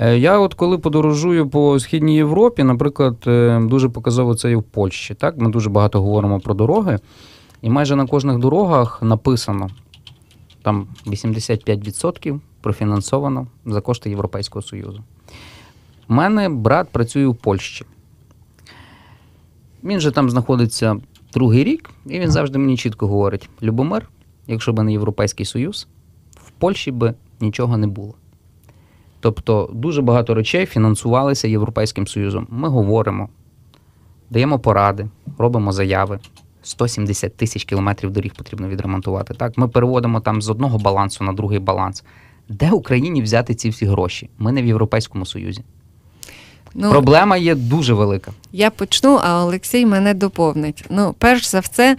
Е, Я от коли подорожую по східній Європі, наприклад, е, дуже показово це і в Польщі. Так, ми дуже багато говоримо про дороги, і майже на кожних дорогах написано там 85% профінансовано за кошти Європейського Союзу. У мене брат працює в Польщі. Він же там знаходиться другий рік, і він завжди мені чітко говорить: Любомир, якщо б не Європейський Союз, в Польщі би нічого не було. Тобто дуже багато речей фінансувалися Європейським Союзом. Ми говоримо, даємо поради, робимо заяви. 170 тисяч кілометрів доріг потрібно відремонтувати. Так, ми переводимо там з одного балансу на другий баланс. Де Україні взяти ці всі гроші? Ми не в Європейському Союзі. Ну, Проблема є дуже велика. Я почну, а Олексій мене доповнить. Ну, перш за все,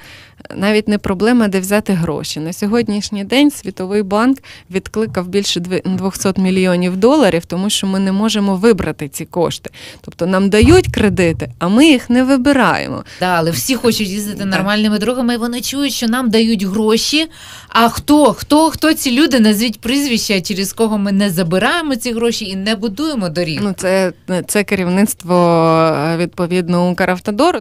навіть не проблема, де взяти гроші. На сьогоднішній день Світовий банк відкликав більше 200 мільйонів доларів, тому що ми не можемо вибрати ці кошти. Тобто нам дають кредити, а ми їх не вибираємо. Да, але всі хочуть їздити нормальними дорогами, і вони чують, що нам дають гроші. А хто? Хто, хто ці люди? Назвіть прізвища, через кого ми не забираємо ці гроші і не будуємо доріг. Ну, це, це керівництво е, відповідно Укравтодору.